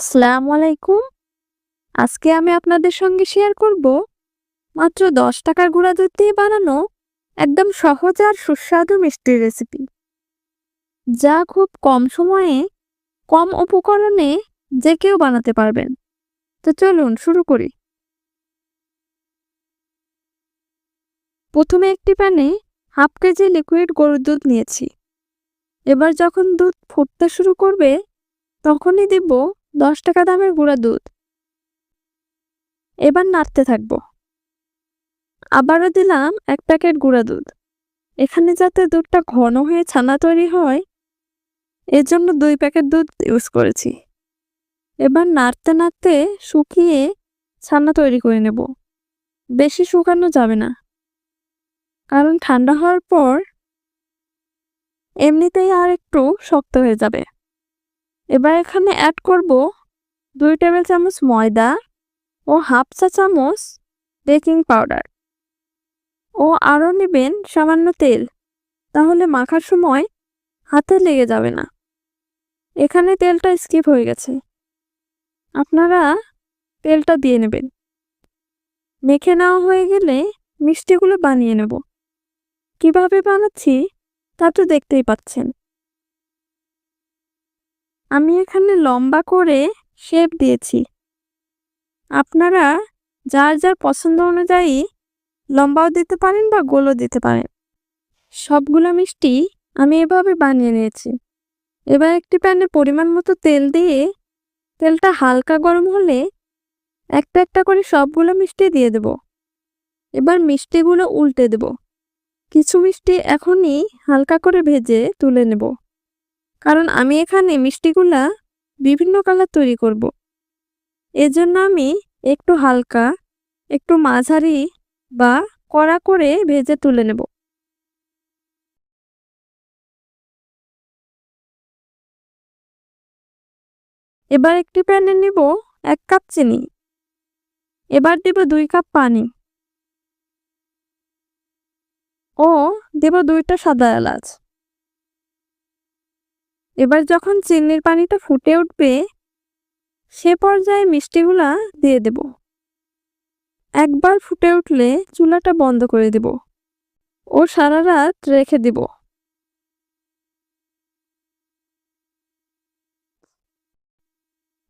আসসালামু আলাইকুম। আজকে আমি আপনাদের সঙ্গে শেয়ার করব মাত্র দশ টাকার গুঁড়া দুধ দিয়ে বানানো একদম সহজ আর সুস্বাদু মিষ্টির রেসিপি যা খুব কম সময়ে, কম উপকরণে যে কেউ বানাতে পারবেন। তো চলুন শুরু করি। প্রথমে একটি প্যানে হাফ কেজি লিকুইড গরুর দুধ নিয়েছি। এবার যখন দুধ ফুটতে শুরু করবে, তখনই দিব দশ টাকা দামের গুঁড়া দুধ। এবার নাড়তে থাকব। আবারও দিলাম এক প্যাকেট গুঁড়া দুধ। এখানে যাতে দুধটা ঘন হয়ে ছানা তৈরি হয় এর জন্য দুই প্যাকেট দুধ ইউজ করেছি। এবার নাড়তে নাড়তে শুকিয়ে ছানা তৈরি করে নেব। বেশি শুকানো যাবে না। কারণ ঠান্ডা হওয়ার পর এমনিতেই আর একটু শক্ত হয়ে যাবে। এবার এখানে অ্যাড করব দুই টেবিল চামচ ময়দা ও হাফ চা চামচ বেকিং পাউডার ও আরও নেবেন সামান্য তেল, তাহলে মাখার সময় হাতে লেগে যাবে না। এখানে তেলটা স্কিপ হয়ে গেছে। আপনারা তেলটা দিয়ে নেবেন। মেখে নেওয়া হয়ে গেলে মিষ্টিগুলো বানিয়ে নেব। কীভাবে বানাচ্ছি তা তো দেখতেই পাচ্ছেন। আমি এখানে লম্বা করে শেপ দিয়েছি। আপনারা যার যার পছন্দ অনুযায়ী লম্বাও দিতে পারেন বা গোলও দিতে পারেন। সবগুলো মিষ্টি আমি এভাবে বানিয়ে নিয়েছি। এবার একটি প্যানে পরিমাণ মতো তেল দিয়ে তেলটা হালকা গরম হলে একটা একটা করে সবগুলো মিষ্টি দিয়ে দেব। এবার মিষ্টিগুলো উল্টে দেব। কিছু মিষ্টি এখনই হালকা করে ভেজে তুলে নেব। কারণ আমি এখানে মিষ্টিগুলা বিভিন্ন কালার তৈরি করব। এজন্য আমি একটু হালকা, একটু মাঝারি বা কড়া করে ভেজে তুলে নেব। এবার একটি প্যানে নিব এক কাপ চিনি। এবার দেব দুই কাপ পানি। ও, দেব দুইটা সাদা এলাচ। এবার যখন চিনির পানিটা ফুটে উঠবে, সে পর্যায়ে মিষ্টিগুলা দিয়ে দেব। একবার ফুটে উঠলে চুলাটা বন্ধ করে দেব ও সারা রাত রেখে দেব।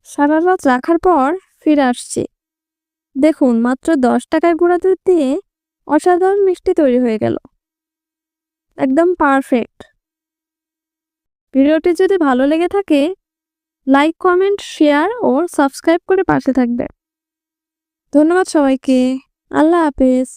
সারা রাত রাখার পর ফিরে আসছি। দেখুন, মাত্র দশ টাকায় গুঁড়া দুধ দিয়ে অসাধারণ মিষ্টি তৈরি হয়ে গেল। একদম পারফেক্ট। ভিডিওটি যদি ভালো লেগে থাকে, লাইক, কমেন্ট, শেয়ার ও সাবস্ক্রাইব করে পাশে থাকবে। ধন্যবাদ সবাইকে। আল্লাহ হাফেজ।